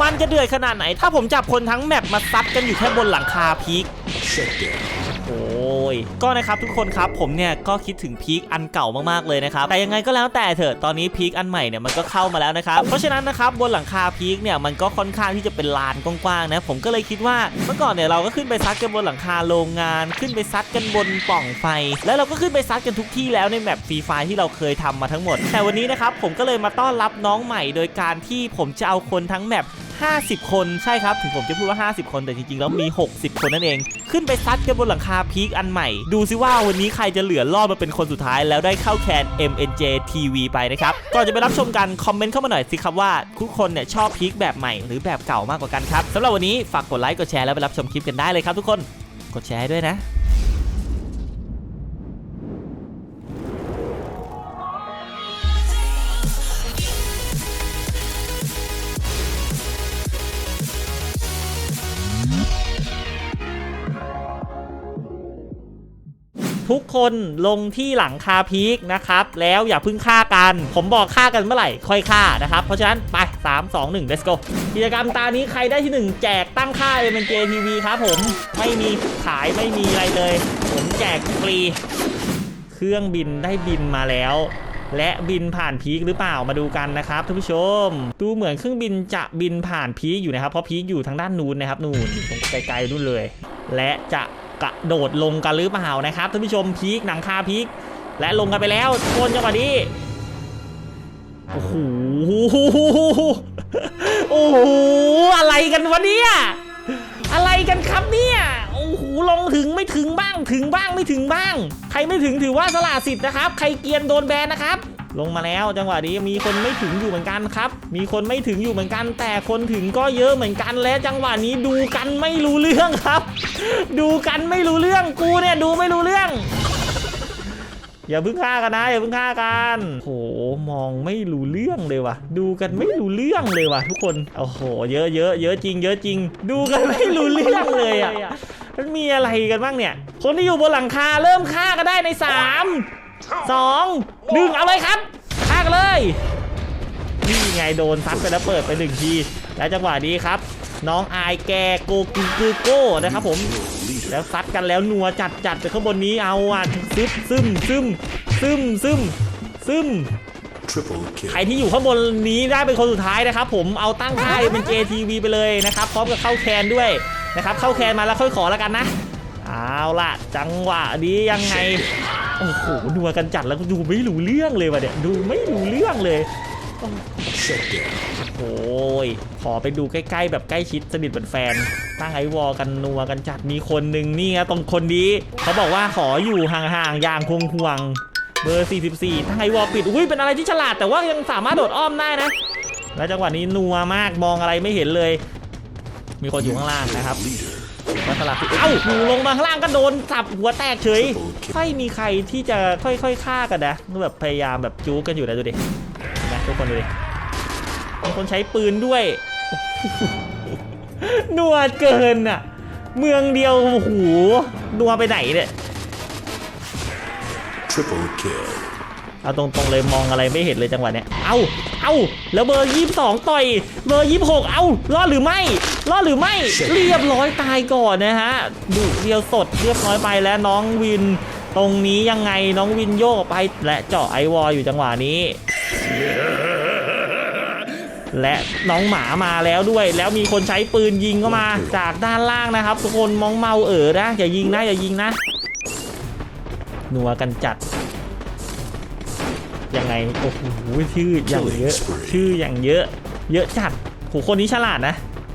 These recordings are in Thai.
มันจะเดือดขนาดไหน ถ้าผมจับคนทั้งแมปมาซัดกันอยู่แค่บนหลังคาพีค โอ้ยก็นะครับทุกคนครับผมเนี่ยก็คิดถึงพีคอันเก่ามากๆเลยนะครับแต่ยังไงก็แล้วแต่เถอะตอนนี้พีคอันใหม่เนี่ยมันก็เข้ามาแล้วนะครับเพราะฉะนั้นนะครับบนหลังคาพีคเนี่ยมันก็ค่อนข้างที่จะเป็นลานกว้างๆนะผมก็เลยคิดว่าเมื่อก่อนเนี่ยเราก็ขึ้นไปซัดกันบนหลังคาโรงงาน ขึ้นไปซัดกันบนปล่องไฟ แล้วเราก็ขึ้นไปซัดกันทุกที่แล้วในแมปฟรีไฟที่เราเคยทำมาทั้งหมด แต่วันนี้นะครับผมก็เลยมาต้อนรับน้องใหม่ โดยการที่ผมจะเอาคนทั้งแมป 50 คนใช่ครับถึงผมจะพูดว่า 50 คนแต่จริงๆแล้วมี 60 คนนั่นเอง ขึ้นไปซัดกันบนหลังคาพีคอันใหม่ ดูซิว่าวันนี้ใครจะเหลือรอดมาเป็นคนสุดท้ายแล้วได้เข้าแคน MNJ TV ไปนะครับ ก่อนจะไปรับชมกัน คอมเมนต์เข้ามาหน่อยสิครับว่า ทุกคนเนี่ยชอบพีคแบบใหม่หรือแบบเก่ามากกว่ากันครับสำหรับวันนี้ฝากกดไลค์กดแชร์แล้วไปรับชมคลิปกันได้เลยครับทุกคนกดแชร์ด้วยนะ ทุกคนลงที่หลังคาพีคนะครับแล้วอย่าพิ่งฆ่ากัน ผมบอกฆ่ากันเมื่อไหร่ค่อยฆ่านะครับ เพราะฉะนั้นไป 3 2 1 let's go กิจกรรมตานี้ใครได้ที่ 1 แจกตั้งค่า m n j TV ครับผมไม่มีขายไม่มีอะไรเลย ผมแจกฟรี เครื่องบินได้บินมาแล้วและบินผ่านพีคหรือเปล่ามาดูกันนะครับท่านผู้ชม ดูเหมือนเครื่องบินจะบินผ่านพีคอยู่นะครับ เพราะพีคอยู่ทางด้านนู้นนะครับนู่นตรงไกลๆนู่นเลย และจะ กระโดดลงกันหรือเปล่านะครับท่านผู้ชมพีคหนังคาพีคและลงกันไปแล้วทุกคนจังหวะนี้โอ้โหโอ้โหอะไรกันวะเนี่ยอะไรกันครับเนี่ยโอ้โหลงถึงไม่ถึงบ้างถึงบ้างไม่ถึงบ้าง ใครไม่ถึงถือว่าสละสิทธิ์นะครับ ใครเกียนโดนแบนนะครับ ลงมาแล้วจังหวะนี้มีคนไม่ถึงอยู่เหมือนกันครับ มีคนไม่ถึงอยู่เหมือนกัน แต่คนถึงก็เยอะเหมือนกันและจังหวะนี้ดูกันไม่รู้เรื่องครับ ดูกันไม่รู้เรื่องกูเนี่ยดูไม่รู้เรื่องอย่าพิ่งฆ่ากันนะอย่าพิ่งฆ่ากันโหมองไม่รู้เรื่องเลยว่ะ ดูกันไม่รู้เรื่องเลยว่ะ ทุกคนโอ้โห เยอะเยอะเยอะจริง เยอะจริง ดูกันไม่รู้เรื่องเลยอะมันมีอะไรกันบ้างเนี่ย คนที่อยู่บนหลังคาเริ่มฆ่ากันได้ในสาม สองหนึ่งเอาเลยครับฆ่ากันเลยนี่ไงโดนซัดไปแล้วเปิดไปหนึ่งที และจังหวะนี้ครับ น้องอายแกโกกูกูโก้นะครับผม แล้วซัดกันแล้วนัวจัดจัดไปข้างบนนี้เอาอะซึมซึมซึมซึมซึมซึม Triple ใคร kill. ที่อยู่ข้างบนนี้ได้เป็นคนสุดท้ายนะครับ ผมเอาตั้งค่ายเป็น JTV ไปเลยนะครับ พร้อมกับเข้าแคนด้วยนะครับ เข้าแคนมาแล้วค่อยขอแล้วกันนะเอาล่ะ จังหวะนี้ยังไง โอ้โหนัวกันจัดแล้วดูไม่รู้เรื่องเลยว่ะเนี่ยดูไม่รู้เรื่องเลยโอ้ยขอไปดูใกล้ ๆ แบบใกล้ชิดสนิทเหมือนแฟน ตั้งไอวอลกันนัวกันจัดมีคนหนึ่งนี่ไงตรงคนนี้เขาบอกว่าขออยู่ห่างๆอย่างคงห่วงเบอร์ 44ตั้งไอวอลปิด อุ้ย เป็นอะไรที่ฉลาดแต่ว่ายังสามารถโดดอ้อมได้นะ แล้วจังหวะนี้นัวมากมองอะไรไม่เห็นเลย มีคนอยู่ข้างล่างนะครับ Leader. มาสลับเอ้าอยู่ลงมาข้างล่างก็โดนสับหัวแตกเฉยไม่มีใครที่จะค่อยๆฆ่ากันนะแบบพยายามแบบจู๊กันอยู่นะดูดิเห็นไหมทุกคนดูดิมีคนใช้ปืนด้วยนัวเกินอะ เมืองเดียวโอ้โหนัวไปไหนเนี่ย Triple kill. เอาตรงๆเลยมองอะไรไม่เห็นเลยจังหวะเนี้ย เอา เอา แล้วเบอร์ยี่สองต่อย เบอร์ยี่หกเอา รอดหรือไม่ รอดหรือไม่เรียบร้อยตายก่อนนะฮะดุเดียวสดเรียบร้อยไปแล้วน้องวิน ตรงนี้ยังไงน้องวินโยกออกไปและเจาะไอวอลอยู่จังหวะนี้ และน้องหมามาแล้วด้วย แล้วมีคนใช้ปืนยิงเข้ามาจากด้านล่างนะครับทุกคนมองเมาเอ๋อนะอย่ายิงนะอย่ายิงนะนัวกันจัดยังไงโอ้โหชื่ออย่างเยอะ ชื่ออย่างเยอะ เยอะจัดโหคนนี้ฉลาดนะ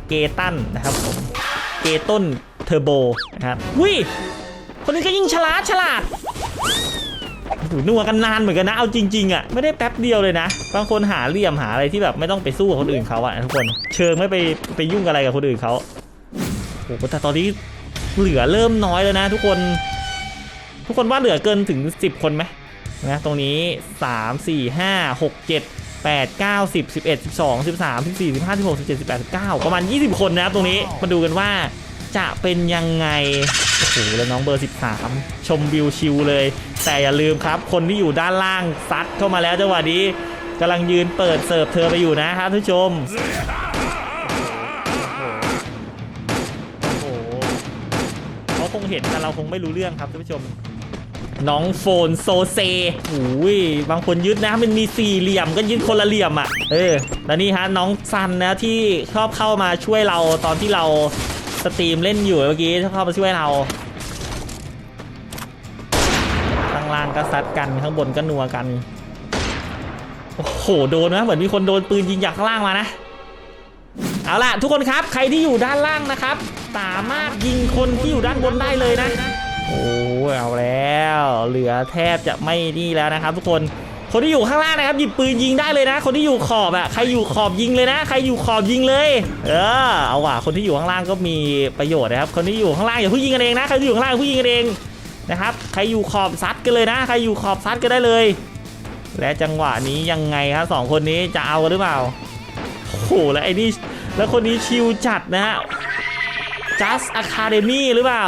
เกตันนะครับผมเกต้นเทอร์โบนะครับวิคนนี้ก็ยิ่งฉลาดฉลาดนัวกันนานเหมือนกันนะ เอาจริงๆอะไม่ได้แป๊บเดียวเลยนะ บางคนหาเหลี่ยมหาอะไรที่แบบไม่ต้องไปสู้กับคนอื่นเขาอะทุกคนเชิงไม่ไปไปยุ่งอะไรกับคนอื่นเขาโอ้โหแต่ตอนนี้เหลือเริ่มน้อยแล้วนะ ทุกคน ทุกคนว่าเหลือเกินถึง 10 คนไหมนะตรงนี้ 3 4 5 6 7 8 9 10 11 12 13 14 15 16 17 18 19 ประมาณ 20 คนนะครับตรงนี้มาดูกันว่าจะเป็นยังไง โอ้โห แล้วน้องเบอร์ 13 ชมวิวชิวเลย แต่อย่าลืมครับ คนที่อยู่ด้านล่างซัดเข้ามาแล้วจังหวะนี้กำลังยืนเปิดเสิร์ฟเธอไปอยู่นะครับทุกชมโอ้โหเขาคงเห็นแต่เราคงไม่รู้เรื่องครับทุกผู้ชม น้องโฟนโซเซโอ้ยบางคนยึดนะ มันมีสี่เหลี่ยมก็ยึดคนละเหลี่ยมอะ เออ แล้วนี่ฮะน้องซันนะที่ชอบเข้ามาช่วยเราตอนที่เราสตรีมเล่นอยู่เมื่อกี้ชอบเข้ามาช่วยเราข้างล่างก็ซัดกันข้างบนก็นัวกัน โอ้โหโดนนะเหมือนมีคนโดนปืนยิงจากข้างล่างมานะ เอาล่ะทุกคนครับใครที่อยู่ด้านล่างนะครับ สามารถยิงคนที่อยู่ด้านบนได้เลยนะ โอ้เอาแล้ว เหลือแทบจะไม่นี่แล้วนะครับ ทุกคนคนที่อยู่ข้างล่างนะครับหยิบปืนยิงได้เลยนะ คนที่อยู่ขอบอะใครอยู่ขอบยิงเลยนะ ใครอยู่ขอบยิงเลย เออเอาว่ะคนที่อยู่ข้างล่างก็มีประโยชน์นะครับ คนที่อยู่ข้างล่างอย่าเพิ่งยิงกันเองนะใครอยู่ข้างล่างเพิ่งยิงกันเองนะครับใครอยู่ขอบซัดกันเลยนะ ใครอยู่ขอบซัดกันได้เลย และจังหวะนี้ยังไงครับสองคนนี้จะเอากันหรือเปล่าโอ้โหแล้วไอ้นี่แล้วคนนี้ชิวจัดนะฮะ Just Academy หรือเปล่า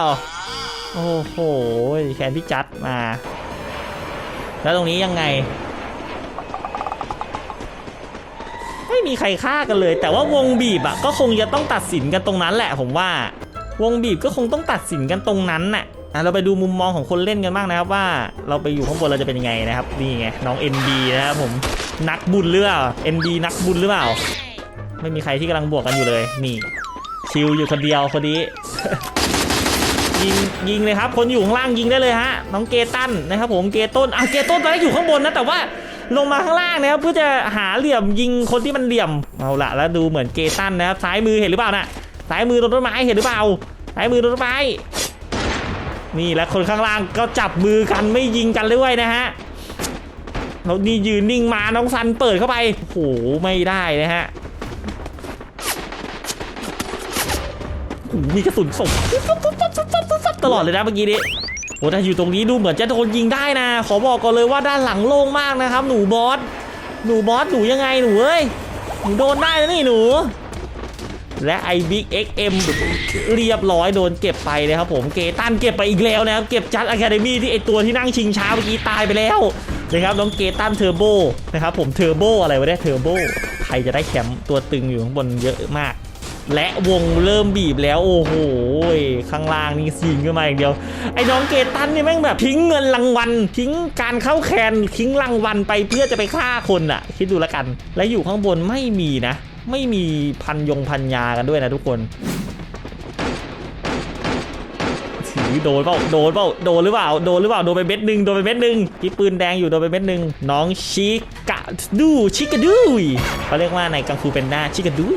โอ้โหแคนพี่จัดมา แล้วตรงนี้ยังไง ไม่มีใครฆ่ากันเลย แต่ว่าวงบีบอะก็คงจะต้องตัดสินกันตรงนั้นแหละ ผมว่า วงบีบก็คงต้องตัดสินกันตรงนั้นน่ะอะเราไปดูมุมมองของคนเล่นกันบ้างนะครับว่าเราไปอยู่ข้างบนเราจะเป็นยังไงนะครับนี่ไงน้อง NB นะครับผมนักบุญหรือเปล่า NB นักบุญหรือเปล่า ไม่มีใครที่กำลังบวกกันอยู่เลย นี่ ชิวอยู่คนเดียวคนนี้ ยิงยิงเลยครับ คนอยู่ข้างล่างยิงได้เลยฮะน้องเกตันนะครับผมเกต้นอะเกต้นตอนแรกอยู่ข้างบนนะแต่ว่าลงมาข้างล่างนะครับเพื่อจะหาเหลี่ยมยิงคนที่มันเหลี่ยมเอาละแล้วดูเหมือนเกตันนะครับซ้ายมือเห็นหรือเปล่าน่ะซ้ายมือโดนต้นไม้เห็นหรือเปล่าซ้ายมือโดนต้นไม้นี่แล้วคนข้างล่างก็จับมือกันไม่ยิงกันด้วยนะฮะแล้วนี่ยืนนิ่งมาน้องซันเปิดเข้าไปโอ้โหไม่ได้นะฮะโอ้โหมีกระสุนส่ง ตลอดเลยนะเมื่อกี้นี้โอ้แต่อยู่ตรงนี้ดูเหมือนจะโดนยิงได้นะ ขอบอกก่อนเลยว่าด้านหลังโล่งมากนะครับ หนูบอส หนูบอสหนูยังไงหนูเอ้ย หนูโดนได้นะนี่หนู และไอบิ๊กเอ็กเอ็มเรียบร้อยโดนเก็บไปนะครับผม เกตันเก็บไปอีกแล้วนะครับ เก็บจัดอะคาเดมี่ที่ไอตัวที่นั่งชิงช้าเมื่อกี้ตายไปแล้วนะครับน้องเกตันเทอร์โบนะครับผมเทอร์โบอะไรวะเนี่ยเทอร์โบใครจะได้แชมป์ตัวตึงอยู่ข้างบนเยอะมาก และวงเริ่มบีบแล้วโอ้โหข้างล่างนี่ยิงขึ้นมาอย่างเดียว ไอ้น้องเกตันนี่แม่งแบบทิ้งเงินรางวัล ทิ้งการเข้าแคนทิ้งรางวัลไปเพื่อจะไปฆ่าคนอะคิดดูแล้วกัน และอยู่ข้างบนไม่มีนะ ไม่มีพันยงพันยากันด้วยนะทุกคนถือโดนเปล่าโดนเปล่าโดนหรือเปล่าโดนหรือเปล่าโดนไปเม็ดหนึ่งโดนไปเม็ดหนึ่งที่ปืนแดงอยู่โดนไปเม็ดหนึ่งน้องชิกะดูชิกะดูเขาเรียกว่าในกังฟูเป็นหน้าชิกะดู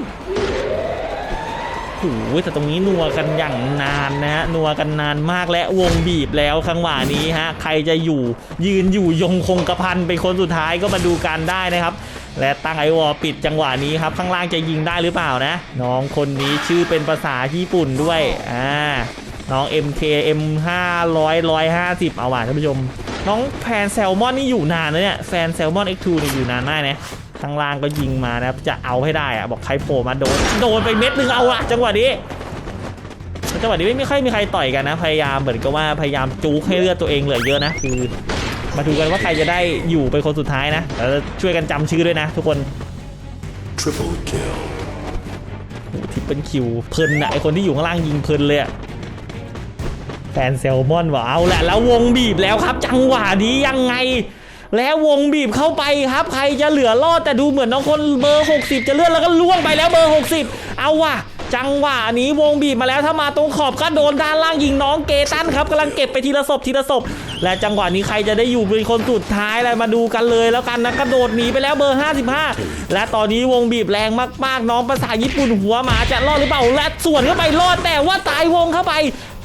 หแต่ตรงนี้นัวกันอย่างนานนะฮะนัวกันนานมากและวงบีบแล้วข้างหวานี้ฮะใครจะอยู่ยืนอยู่ยงคงกระพันเป็นคนสุดท้ายก็มาดูกันได้นะครับ และตั้งไอวอปิดจังหวะนี้ครับ ข้างล่างจะยิงได้หรือเปล่านะ น้องคนนี้ชื่อเป็นภาษาญี่ปุ่นด้วยอ่าน้อง MKM 500 150 เอาว่ะท่านผู้ชม น้องแฟนแซลมอนนี่อยู่นานนะเนี่ยแฟนแซลมอน X2 นี่อยู่นานมากนะ ข้างล่างก็ยิงมานะครับ จะเอาให้ได้อะบอกใครโผล่มาโดน โดนไปเม็ดหนึงเอาละจังหวะนี้ จังหวะนี้ไม่ค่อยมีใครต่อยกันนะ พยายามเหมือนกับว่าพยายามจู๊กให้เลือดตัวเองเหลือเยอะนะ คือ มาดูกันว่าใครจะได้อยู่เป็นคนสุดท้ายนะแล้วช่วยกันจำชื่อด้วยนะ ทุกคน Triple kill. โอ้ทิปเปิลคิวเพลินอะไอคนที่อยู่ข้างล่างยิงเพลินเลยอะแฟนแซลมอนว่าเอาแหละแล้ววงบีบแล้วครับ จังหวะนี้ยังไง แล้ววงบีบเข้าไปครับ ใครจะเหลือรอดแต่ดูเหมือนน้องคนเบอร์ 60 จะเลื่อนแล้วก็ล่วงไปแล้วเบอร์ 60 เอาว่ะจังหวะนี้วงบีบมาแล้วถ้ามาตรงขอบก็โดนด้านล่างยิงน้องเกตันครับกำลังเก็บไปทีละศพทีละศพและจังหวะนี้ใครจะได้อยู่เป็นคนสุดท้ายอะไรมาดูกันเลยแล้วกันนะกระโดดหนีไปแล้วเบอร์ 55 และตอนนี้วงบีบแรงมากๆ น้องภาษาญี่ปุ่นหัวหมาจะรอดหรือเปล่าและส่วนเข้าไปรอดแต่ว่าตายวงเข้าไป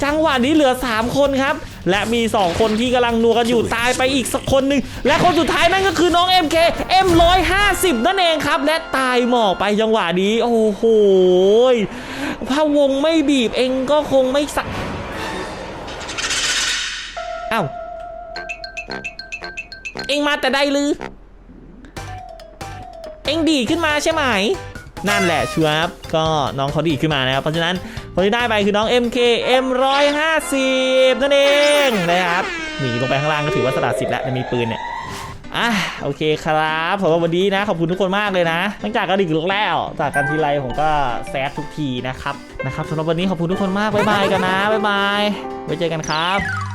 จังหวะนี้เหลือ 3 คนครับ และมี 2 คนที่กำลังนัวกันอยู่ตายไปอีกสักคนหนึ่งและคนสุดท้ายนั่นก็คือน้อง MK M150 นั่นเองครับ และตายหมอกไปจังหวะนี้ โอ้โหถ้าวงไม่บีบเองก็คงไม่สักอ้าวเองมาแต่ใดลือ เองดีดขึ้นมาใช่ไหม นั่นแหละชัวร์ครับก็น้องเขาดีดขึ้นมานะครับเพราะฉะนั้น คนที่ได้ไปคือน้อง MK M150 นั่นเองนะครับหนีลงไปข้างล่างก็ถือว่าสละสิทธิ์แล้วมีปืนเนี่ยอะโอเคครับสำหรับวันนี้นะ ขอบคุณทุกคนมากเลยนะตั้งจากกันอีกแล้วจากกันทีไรผมก็แซดทุกทีนะครับนะครับสำหรับวันนี้ขอบคุณทุกคนมากบ๊ายบายกันนะบ๊ายบายไว้เจอกันครับ